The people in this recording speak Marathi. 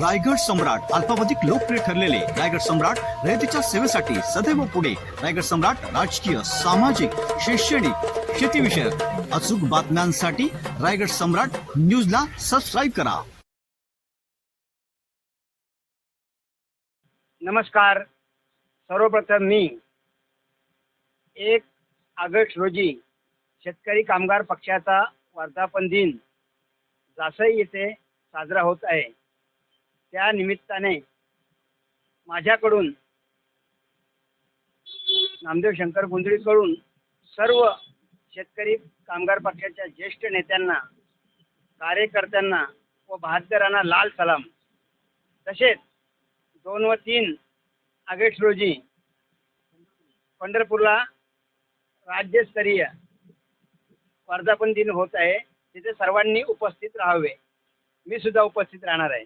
रायगड सम्राट अल्पावधिक लोकप्रिय ठरलेले रायगड सम्राट रयतेच्या सेवेसाठी सदैव पुढे. रायगड सम्राट राजकीय सामाजिक शैक्षणिक शेतीविषयक अचूक बातम्यांसाठी रायगड सम्राट न्यूजला सबस्क्राईब करा. नमस्कार. सर्वप्रथम मी एक ऑगस्ट रोजी शेतकरी कामगार पक्षाचा वर्धापन दिन जासई येथे साजरा होत आहे. त्या निमित्ताने माझ्याकडून नामदेव शंकर गुंजळीकडून सर्व शेतकरी कामगार पक्षाच्या ज्येष्ठ नेत्यांना कार्यकर्त्यांना व बहात्तरांना लाल सलाम. तसेच दोन व तीन ऑगस्ट रोजी पंढरपूरला राज्यस्तरीय वर्धापन दिन होत आहे. तिथे सर्वांनी उपस्थित राहावे. मी सुद्धा उपस्थित राहणार आहे.